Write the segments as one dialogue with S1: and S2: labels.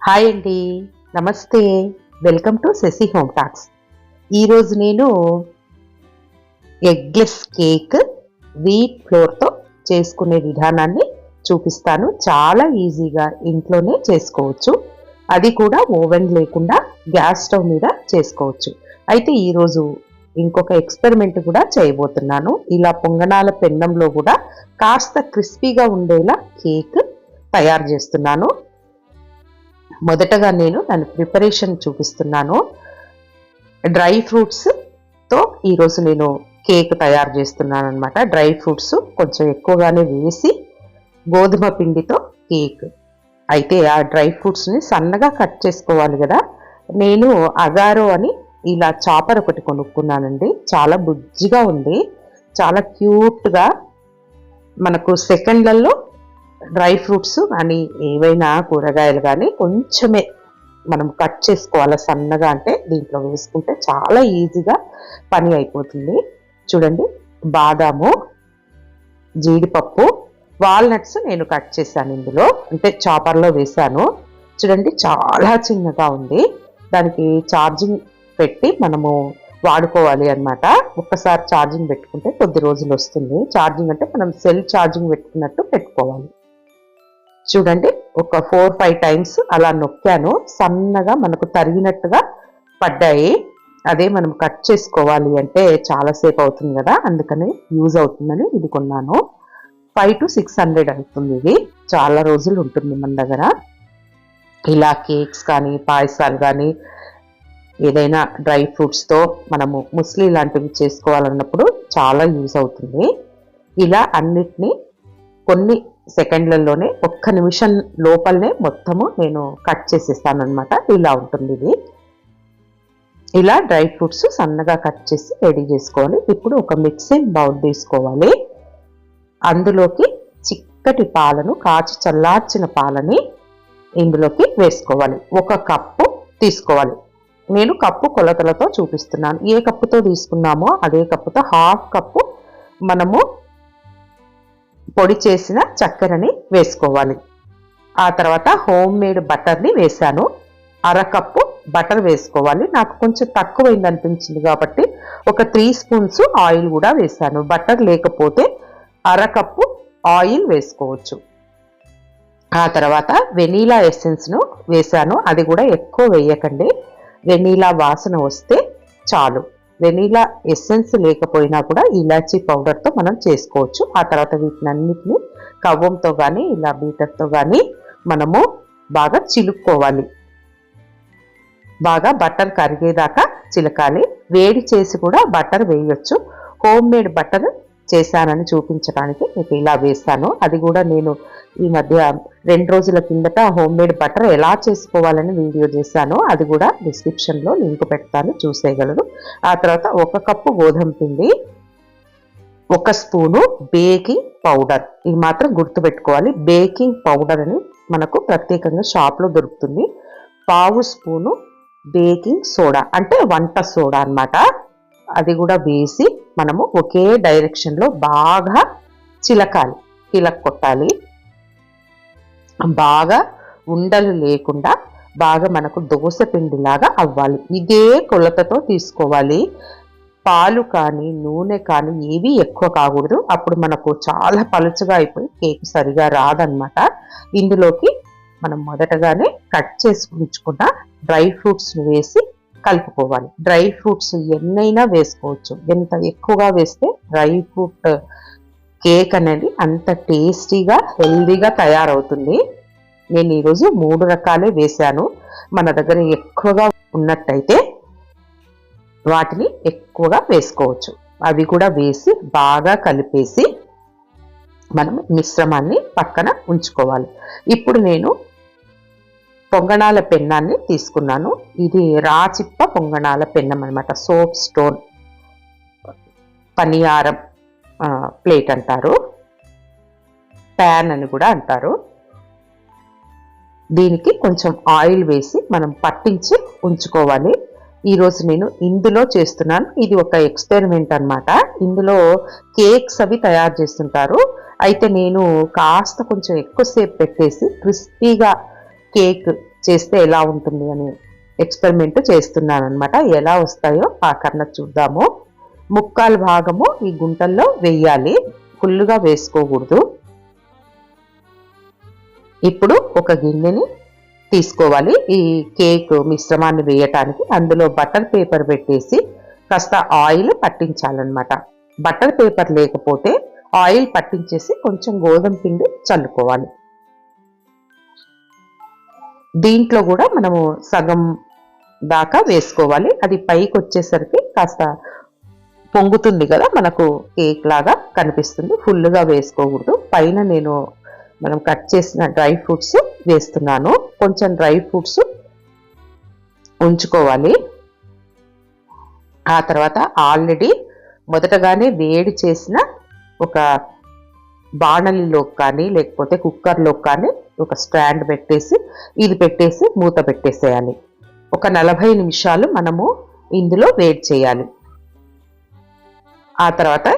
S1: Hi అండి. నమస్తే. Welcome to Shashi home talks. ఈరోజు నేను ఎగ్లెస్ కేక్ వీట్ ఫ్లోర్తో చేసుకునే విధానాన్ని చూపిస్తాను. చాలా ఈజీగా ఇంట్లోనే చేసుకోవచ్చు. అది కూడా ఓవెన్ లేకుండా గ్యాస్ స్టవ్ మీద చేసుకోవచ్చు. అయితే ఈరోజు ఇంకొక ఎక్స్పెరిమెంట్ కూడా చేయబోతున్నాను. ఇలా పొంగనాల పెన్నంలో కూడా కాస్త క్రిస్పీగా ఉండేలా కేక్ తయారు చేస్తున్నాను. మొదటగా నేను దాని ప్రిపరేషన్ చూపిస్తున్నాను. డ్రై ఫ్రూట్స్తో ఈరోజు నేను కేక్ తయారు చేస్తున్నాను అనమాట డ్రై ఫ్రూట్స్ కొంచెం ఎక్కువగానే వేసి గోధుమ పిండితో కేక్. అయితే ఆ డ్రై ఫ్రూట్స్ని సన్నగా కట్ చేసుకోవాలి కదా. నేను అగారో అని ఇలా చాపర్ ఒకటి కొనుక్కున్నానండి. చాలా బుజ్జిగా ఉంది. చాలా క్యూట్గా మనకు సెకండ్లలో డ్రై ఫ్రూట్స్ కానీ ఏవైనా కూరగాయలు కానీ కొంచెమే మనం కట్ చేసుకోవాలి సన్నగా అంటే దీంట్లో వేసుకుంటే చాలా ఈజీగా పని అయిపోతుంది. చూడండి బాదాము జీడిపప్పు వాల్నట్స్ నేను కట్ చేశాను ఇందులో. అంటే చాపర్లో వేశాను. చూడండి చాలా చిన్నగా ఉంది. దానికి ఛార్జింగ్ పెట్టి మనము వాడుకోవాలి అనమాట ఒక్కసారి ఛార్జింగ్ పెట్టుకుంటే కొద్ది రోజులు వస్తుంది. ఛార్జింగ్ అంటే మనం సెల్ ఛార్జింగ్ పెట్టుకున్నట్టు పెట్టుకోవాలి. చూడండి ఒక ఫోర్ ఫైవ్ టైమ్స్ అలా నొక్కాను. సన్నగా మనకు తరిగినట్టుగా పడ్డాయి. అదే మనం కట్ చేసుకోవాలి అంటే చాలాసేపు అవుతుంది కదా అందుకని యూజ్ అవుతుందని ఇది కొన్నాను. ఫైవ్ టు సిక్స్ హండ్రెడ్ అవుతుంది ఇది. చాలా రోజులు ఉంటుంది మన దగ్గర. ఇలా కేక్స్ కానీ పాయసాలు కానీ ఏదైనా డ్రై ఫ్రూట్స్తో మనము ముస్లీ లాంటివి చేసుకోవాలన్నప్పుడు చాలా యూజ్ అవుతుంది. ఇలా అన్నిటినీ కొన్ని సెకండ్లలోనే ఒక్క నిమిషం లోపలనే మొత్తము నేను కట్ చేసేస్తాను అనమాట ఇలా ఉంటుంది ఇది. ఇలా డ్రై ఫ్రూట్స్ సన్నగా కట్ చేసి రెడీ చేసుకోవాలి. ఇప్పుడు ఒక మిక్సింగ్ బౌల్ తీసుకోవాలి. అందులోకి చిక్కటి పాలను కాచి చల్లార్చిన పాలని ఇందులోకి వేసుకోవాలి. ఒక కప్పు తీసుకోవాలి. నేను కప్పు కొలతలతో చూపిస్తున్నాను. ఏ కప్పుతో తీసుకున్నామో అదే కప్పుతో హాఫ్ కప్పు మనము పొడి చేసిన చక్కెరని వేసుకోవాలి. ఆ తర్వాత హోమ్ మేడ్ బటర్ని వేశాను. అరకప్పు బటర్ వేసుకోవాలి. నాకు కొంచెం తక్కువైంది అనిపించింది కాబట్టి ఒక త్రీ స్పూన్స్ ఆయిల్ కూడా వేశాను. బటర్ లేకపోతే అరకప్పు ఆయిల్ వేసుకోవచ్చు. ఆ తర్వాత వెనీలా ఎసెన్స్ను వేశాను. అది కూడా ఎక్కువ వేయకండి. వెనీలా వాసన వస్తే చాలు. వెనీలా ఎసెన్స్ లేకపోయినా కూడా ఇలాచీ పౌడర్తో మనం చేసుకోవచ్చు. ఆ తర్వాత వీటిని అన్నిటిని కవ్వంతో కానీ ఇలా బీటర్తో కానీ మనము బాగా చిలుక్కోవాలి. బాగా బట్టర్ కరిగేదాకా చిలకాలి. వేడి చేసి కూడా బట్టర్ వేయొచ్చు. హోమ్ మేడ్ బట్టర్ చేశానని చూపించడానికి మీకు ఇలా వేస్తాను అది కూడా నేను ఈ మధ్య రెండు రోజుల కిందట హోమ్ మేడ్ బటర్ ఎలా చేసుకోవాలని వీడియో చేశాను. అది కూడా డిస్క్రిప్షన్లో లింక్ పెడతాను చూసేయగలరు. ఆ తర్వాత ఒక కప్పు గోధుమ పిండి ఒక స్పూను బేకింగ్ పౌడర్. ఇది మాత్రం గుర్తుపెట్టుకోవాలి బేకింగ్ పౌడర్ అని మనకు ప్రత్యేకంగా షాప్లో దొరుకుతుంది. పావు స్పూను బేకింగ్ సోడా అంటే వంట సోడా అన్నమాట. అది కూడా వేసి మనము ఒకే డైరెక్షన్లో బాగా చిలకాలి చిలక కొట్టాలి. బాగా ఉండలు లేకుండా బాగా మనకు దోశ పిండిలాగా అవ్వాలి. ఇదే కొలతతో తీసుకోవాలి. పాలు కానీ నూనె కానీ ఏవి ఎక్కువ కాకూడదు. అప్పుడు మనకు చాలా పలుచగా అయిపోయి కేక్ సరిగా రాదనమాట ఇందులోకి మనం మొదటగానే కట్ చేసి ఉంచుకున్న డ్రై ఫ్రూట్స్ వేసి కలుపుకోవాలి. డ్రై ఫ్రూట్స్ ఎన్నైనా వేసుకోవచ్చు. ఎంత ఎక్కువగా వేస్తే డ్రై ఫ్రూట్ కేక్ అనేది అంత టేస్టీగా హెల్దీగా తయారవుతుంది. నేను ఈరోజు మూడు రకాలే వేశాను. మన దగ్గర ఎక్కువగా ఉన్నట్టయితే వాటిని ఎక్కువగా వేసుకోవచ్చు. అవి కూడా వేసి బాగా కలిపేసి మనం మిశ్రమాన్ని పక్కన ఉంచుకోవాలి. ఇప్పుడు నేను పొంగణాల పెన్నాన్ని తీసుకున్నాను. ఇది రాచిప్ప పొంగణాల పెన్నం అనమాట సోప్ స్టోన్ పనియారం ప్లేట్ అంటారు. ప్యాన్ అని కూడా అంటారు. దీనికి కొంచెం ఆయిల్ వేసి మనం పట్టించి ఉంచుకోవాలి. ఈరోజు నేను ఇందులో చేస్తున్నాను. ఇది ఒక ఎక్స్పెరిమెంట్ అన్నమాట. ఇందులో కేక్స్ అవి తయారు చేస్తుంటారు. అయితే నేను కాస్త కొంచెం ఎక్కువసేపు పెట్టేసి క్రిస్పీగా కేక్ చేస్తే ఎలా ఉంటుంది అని ఎక్స్పెరిమెంట్ చేస్తున్నాను అనమాట ఎలా వస్తాయో ఆ చూద్దాము. ముక్కాలు భాగము ఈ గుంటల్లో వేయాలి. ఫుల్గా వేసుకోకూడదు. ఇప్పుడు ఒక గిన్నెని తీసుకోవాలి. ఈ కేక్ మిశ్రమాన్ని వేయటానికి అందులో బటర్ పేపర్ పెట్టేసి కాస్త ఆయిల్ పట్టించాలన్నమాట. బటర్ పేపర్ లేకపోతే ఆయిల్ పట్టించేసి కొంచెం గోధుమ పిండి చల్లుకోవాలి. దీంట్లో కూడా మనము సగం దాకా వేసుకోవాలి. అది పైకి వచ్చేసరికి కాస్త పొంగుతుంది కదా మనకు కేక్ లాగా కనిపిస్తుంది. ఫుల్గా వేసుకోకూడదు. పైన నేను మనం కట్ చేసిన డ్రై ఫ్రూట్స్ వేస్తున్నాను. కొంచెం డ్రై ఫ్రూట్స్ ఉంచుకోవాలి. ఆ తర్వాత ఆల్రెడీ మొదటగానే వేడి చేసిన ఒక బాణలిలో కానీ లేకపోతే కుక్కర్లో కానీ ఒక స్టాండ్ పెట్టేసి ఇది పెట్టేసి మూత పెట్టేసేయాలి. ఒక నలభై నిమిషాలు మనము ఇందులో వేడి చేయాలి. ఆ తర్వాత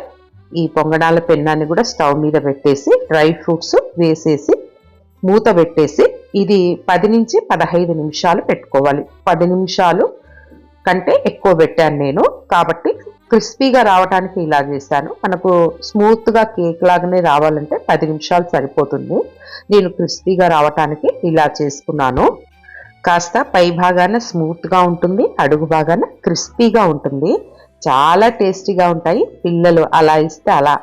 S1: ఈ పొంగడాల పెన్నాన్ని కూడా స్టవ్ మీద పెట్టేసి డ్రై ఫ్రూట్స్ వేసేసి మూత పెట్టేసి ఇది పది నుంచి పదహైదు నిమిషాలు పెట్టుకోవాలి. పది నిమిషాలు కంటే ఎక్కువ పెట్టాను నేను. కాబట్టి క్రిస్పీగా రావడానికి ఇలా చేశాను. మనకు స్మూత్గా కేక్ లాగానే రావాలంటే పది నిమిషాలు సరిపోతుంది. నేను క్రిస్పీగా రావటానికి ఇలా చేసుకున్నాను. కాస్త పై భాగాన స్మూత్గా ఉంటుంది అడుగు భాగాన క్రిస్పీగా ఉంటుంది. చాలా టేస్టీగా ఉంటాయి. పిల్లలు అలా ఇస్తే అలా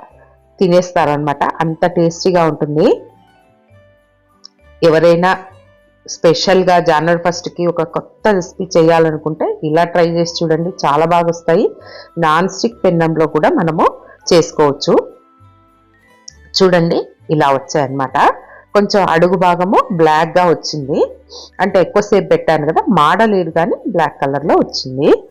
S1: తినేస్తారనమాట అంత టేస్టీగా ఉంటుంది. ఎవరైనా స్పెషల్గా జనవరి ఫస్ట్కి ఒక కొత్త రెసిపీ చేయాలనుకుంటే ఇలా ట్రై చేసి చూడండి. చాలా బాగా వస్తాయి. నాన్ స్టిక్ పెన్నంలో కూడా మనము చేసుకోవచ్చు. చూడండి ఇలా వచ్చాయన్నమాట. కొంచెం అడుగు భాగము బ్లాక్గా వచ్చింది. అంటే ఎక్కువసేపు పెట్టాను కదా మాడలేదు కానీ బ్లాక్ కలర్లో వచ్చింది.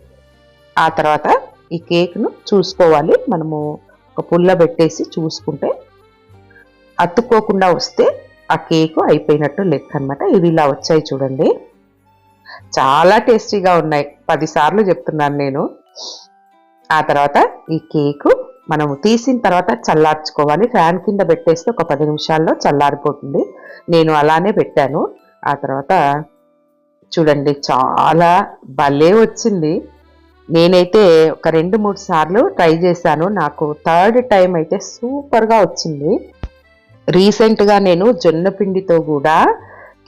S1: ఆ తర్వాత ఈ కేక్ను చూసుకోవాలి. మనము ఒక పుల్ల పెట్టేసి చూసుకుంటే అతుక్కోకుండా వస్తే ఆ కేకు అయిపోయినట్టు లెక్క అనమాట ఇవి ఇలా వచ్చాయి చూడండి. చాలా టేస్టీగా ఉన్నాయి. పదిసార్లు చెప్తున్నాను నేను. ఆ తర్వాత ఈ కేకు మనము తీసిన తర్వాత చల్లార్చుకోవాలి. ఫ్యాన్ కింద పెట్టేస్తే ఒక పది నిమిషాల్లో చల్లారిపోతుంది. నేను అలానే పెట్టాను. ఆ తర్వాత చూడండి చాలా భలే వచ్చింది. నేనైతే ఒక రెండు మూడు సార్లు ట్రై చేశాను. నాకు థర్డ్ టైం అయితే సూపర్గా వచ్చింది. రీసెంట్గా నేను జొన్న పిండితో కూడా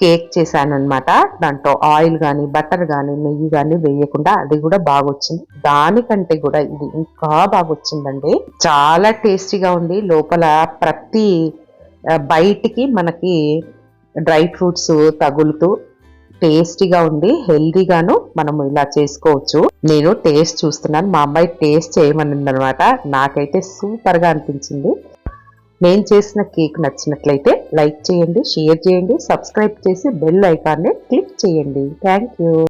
S1: కేక్ చేశానమాట దాంట్లో ఆయిల్ కానీ బటర్ కానీ నెయ్యి కానీ వేయకుండా అది కూడా బాగా వచ్చింది దానికంటే కూడా ఇది ఇంకా బాగా వచ్చిందండి చాలా టేస్టీగా ఉంది. లోపల ప్రతి బయటికి మనకి డ్రై ఫ్రూట్స్ తగులుతూ టేస్టీగా ఉంది. హెల్దీగాను మనము ఇలా చేసుకోవచ్చు. నేను టేస్ట్ చూస్తున్నాను. మా అమ్మాయి టేస్ట్ చేయమనిందనమాట నాకైతే సూపర్గా అనిపించింది. నేను చేసిన కేక్ నచ్చినట్లయితే లైక్ చేయండి షేర్ చేయండి సబ్స్క్రైబ్ చేసి బెల్ ఐకాన్ని క్లిక్ చేయండి. Thank you.